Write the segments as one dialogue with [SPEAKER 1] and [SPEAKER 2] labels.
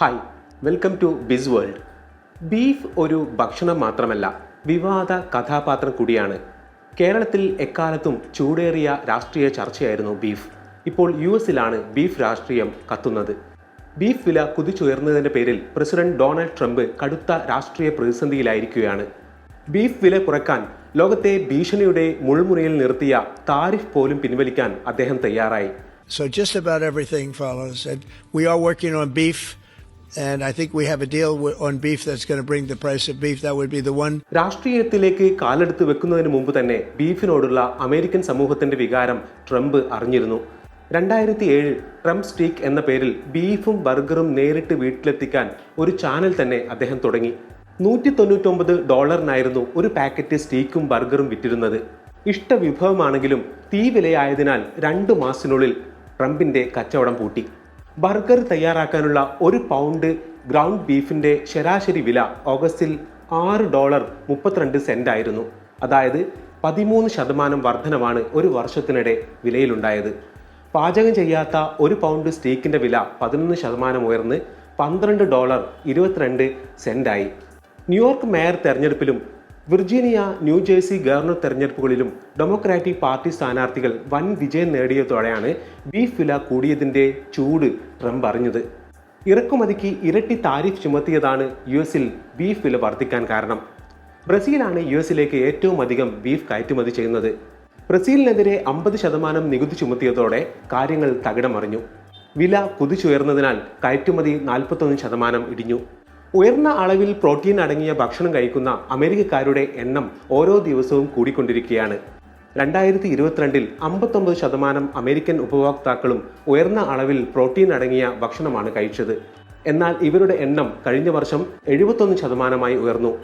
[SPEAKER 1] Hi welcome to biz world beef ഒരു ഭക്ഷണം മാത്രമല്ല വിവാദ കഥാപാത്രം കൂടിയാണ്. കേരളത്തിൽ എക്കാലത്തും ചൂടേറിയ രാഷ്ട്രീയ ചർച്ചയായിരുന്നു ബീഫ് ഇപ്പോൾ യു എസിലാണ് ബീഫ് രാഷ്ട്രീയം കത്തുന്നത്. ബീഫ് വില കുതിച്ചുയർന്നതിന്റെ പേരിൽ പ്രസിഡന്റ് ഡൊണാൾഡ് ട്രംപ് കടുത്ത രാഷ്ട്രീയ പ്രതിസന്ധിയിലായിരിക്കുകയാണ്. ബീഫ് വില കുറയ്ക്കാൻ ലോകത്തെ ഭീഷണിയുടെ മുൾമുനയിൽ നിർത്തിയ താരിഫ് പോലും പിൻവലിക്കാൻ അദ്ദേഹം തയ്യാറായി.
[SPEAKER 2] So just about everything follows. And we are working and I think we have a deal on beef that's going to bring the price of beef. That would be the one.
[SPEAKER 1] രാഷ്ട്രീയത്തിലേക്ക് കാലെടുത്ത് വെക്കുന്നതിന് മുമ്പ് തന്നെ ബീഫിനോടുള്ള American സമൂഹത്തിന്റെ വികാരം Trump അറിഞ്ഞിരുന്നു രണ്ടായിരത്തി ഏഴിൽ ട്രംപ് സ്റ്റീക്ക് എന്ന പേരിൽ ബീഫും ബർഗറും നേരിട്ട് വീട്ടിലെത്തിക്കാൻ ഒരു ചാനൽ തന്നെ അദ്ദേഹം തുടങ്ങി നൂറ്റി തൊണ്ണൂറ്റൊമ്പത് ഡോളറിനായിരുന്നു ഒരു പാക്കറ്റ് സ്റ്റീക്കും ബർഗറും വിറ്റിരുന്നത് ഇഷ്ട വിഭവമാണെങ്കിലും തീ വിലയായതിനാൽ രണ്ടു മാസത്തിനുള്ളിൽ ട്രംപിന്റെ കച്ചവടം പൂട്ടി ബർഗർ തയ്യാറാക്കാനുള്ള ഒരു പൗണ്ട് ഗ്രൗണ്ട് ബീഫിന്റെ ശരാശരി വില ഓഗസ്റ്റിൽ ആറ് ഡോളർ മുപ്പത്തിരണ്ട് സെന്റ് ആയിരുന്നു. അതായത് പതിമൂന്ന് ശതമാനം വർധനമാണ് ഒരു വർഷത്തിനിടെ വിലയിലുണ്ടായത്. പാചകം ചെയ്യാത്ത ഒരു പൗണ്ട് സ്റ്റീക്കിന്റെ വില പതിനൊന്ന് ശതമാനം ഉയർന്ന് പന്ത്രണ്ട് ഡോളർ ഇരുപത്തിരണ്ട് സെന്റായി ന്യൂയോർക്ക് മേയർ തെരഞ്ഞെടുപ്പിലും വിർജീനിയ ന്യൂജേഴ്സി ഗവർണർ തെരഞ്ഞെടുപ്പുകളിലും ഡെമോക്രാറ്റിക് പാർട്ടി സ്ഥാനാർത്ഥികൾ വൻ വിജയം നേടിയതോടെയാണ് ബീഫ് വില കൂടിയതിന്റെ ചൂട് ട്രംപ് അറിഞ്ഞത്. ഇറക്കുമതിക്ക് ഇരട്ടി താരിഫ് ചുമത്തിയതാണ് യു എസിൽ ബീഫ് വില വർദ്ധിക്കാൻ കാരണം. ബ്രസീലാണ് യു എസിലേക്ക് ഏറ്റവും അധികം ബീഫ് കയറ്റുമതി ചെയ്യുന്നത്. ബ്രസീലിനെതിരെ അമ്പത് ശതമാനം നികുതി ചുമത്തിയതോടെ കാര്യങ്ങൾ തകിടമറിഞ്ഞു. വില കുതിച്ചുയർന്നതിനാൽ കയറ്റുമതി നാൽപ്പത്തൊന്ന് ശതമാനം ഇടിഞ്ഞു. ഉയർന്ന അളവിൽ പ്രോട്ടീൻ അടങ്ങിയ ഭക്ഷണം കഴിക്കുന്ന അമേരിക്കക്കാരുടെ എണ്ണം ഓരോ ദിവസവും കൂടിക്കൊണ്ടിരിക്കുകയാണ്. രണ്ടായിരത്തി ഇരുപത്തിരണ്ടിൽ അമ്പത്തൊമ്പത് ശതമാനം അമേരിക്കൻ ഉപഭോക്താക്കളും ഉയർന്ന അളവിൽ പ്രോട്ടീൻ അടങ്ങിയ ഭക്ഷണമാണ് കഴിച്ചത്. എന്നാൽ ഇവരുടെ എണ്ണം കഴിഞ്ഞ വർഷം എഴുപത്തൊന്ന് ശതമാനമായി ഉയർന്നു.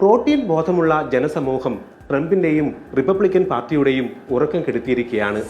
[SPEAKER 1] പ്രോട്ടീൻ ബോധമുള്ള ജനസമൂഹം ട്രംപിന്റെയും റിപ്പബ്ലിക്കൻ പാർട്ടിയുടെയും ഉറക്കം കെടുത്തിയിരിക്കുകയാണ്.